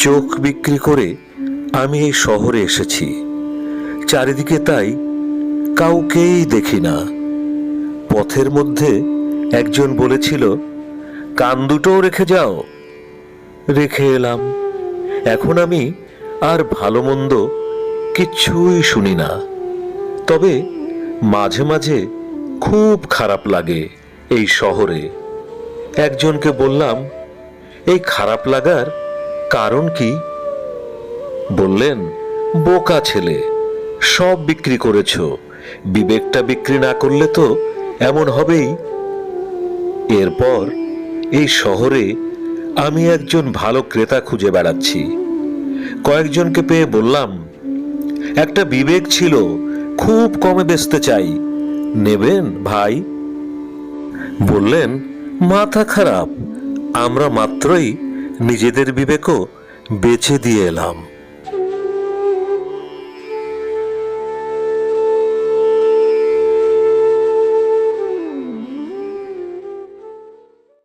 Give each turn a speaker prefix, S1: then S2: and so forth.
S1: চোখ বিক্রি করে আমি এই শহরে এসেছি। চারিদিকে তাই কাউকেই দেখি না। পথের মধ্যে একজন বলেছিল, কান দুটোও রেখে যাও। রেখে এলাম। এখন আমি আর ভালো মন্দ কিচ্ছুই শুনি না। তবে মাঝে মাঝে খুব খারাপ লাগে এই শহরে। একজনকে বললাম, এই খারাপ লাগার কারণ কি? বললেন, বোকা ছেলে, সব বিক্রি করেছ। বিবেকটা বিক্রি না করলে তো এমন হবেই। এরপর এই শহরে আমি একজন ভালো ক্রেতা খুঁজে বেড়াচ্ছি। কয়েকজনকে পেয়ে বললাম, একটা বিবেক ছিল, খুব কমে বেচতে চাই। নেবেন, ভাই? বললেন, মাথা খারাপ, আমরা মাত্রই নিজেদের বিবেকও বেছে দিয়ে এলাম।